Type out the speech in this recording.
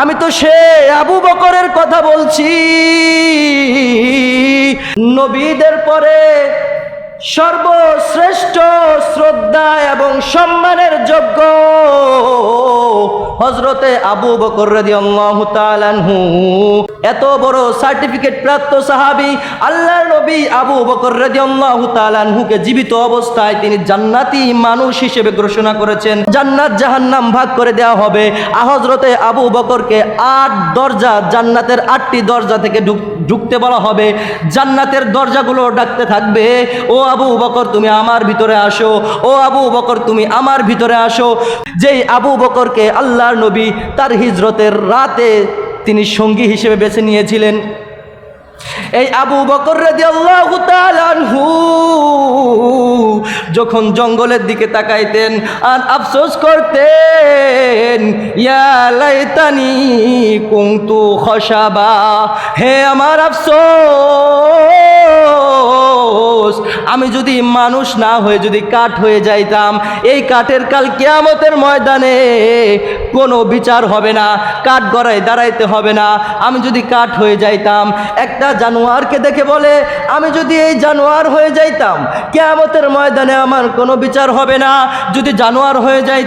আমি তো সে আবু বকরের কথা বলছি। নবীদের পরে সর্বশ্রেষ্ঠ শ্রদ্ধা এবং সম্মানের যোগ্য হজরতে আবু বকর রাদিয়াল্লাহু তাআলা আনহু, এত বড় সার্টিফিকেট প্রাপ্ত সাহাবী আল্লাহর নবী আবু বকর রাদিয়াল্লাহু তাআলা আনহুকে জীবিত অবস্থায় তিনি জান্নাতি মানুষ হিসেবে ঘোষণা করেছেন। জান্নাত জাহান্নাম ভাগ করে দেওয়া হবে। আ হজরতে আবু বকরকে আট দরজা, জান্নাতের আটটি দরজা থেকে ঢুক- ঢুকতে বলা হবে। জান্নাতের দরজাগুলো ডাকতে থাকবে, ও আবু বকর, তুমি আমার ভিতরে আসো। ও আবু বকর, তুমি আমার ভিতরে আসো। যেই আবু বকরকে আল্লাহর নবী তার হিজরতের রাতে তিনি সঙ্গী হিসেবে বেছে নিয়েছিলেন। এই আবু বকর তাআলা যখন জঙ্গলের দিকে তাকাইতেন আর আফসোস করতেন, ইয়া লাইতানি খসাবা, হে আমার আফসোস আমি যদি মানুষ না হয়ে যদি কাঠ হয়ে যাইতাম, এই কাঠের কাল কেয়ামতের ময়দানে কোনো বিচার হবে না, কাঠ গড়ায় দাঁড়াইতে হবে না। আমি যদি কাঠ হয়ে যাইতাম, একটা জানোয়ারকে দেখে বলে, আমি যদি এই জানোয়ার হয়ে যাইতাম, কেয়ামতের ময়দানে আমার কোনো বিচার হবে না। যদি জানোয়ার হয়ে যাইতাম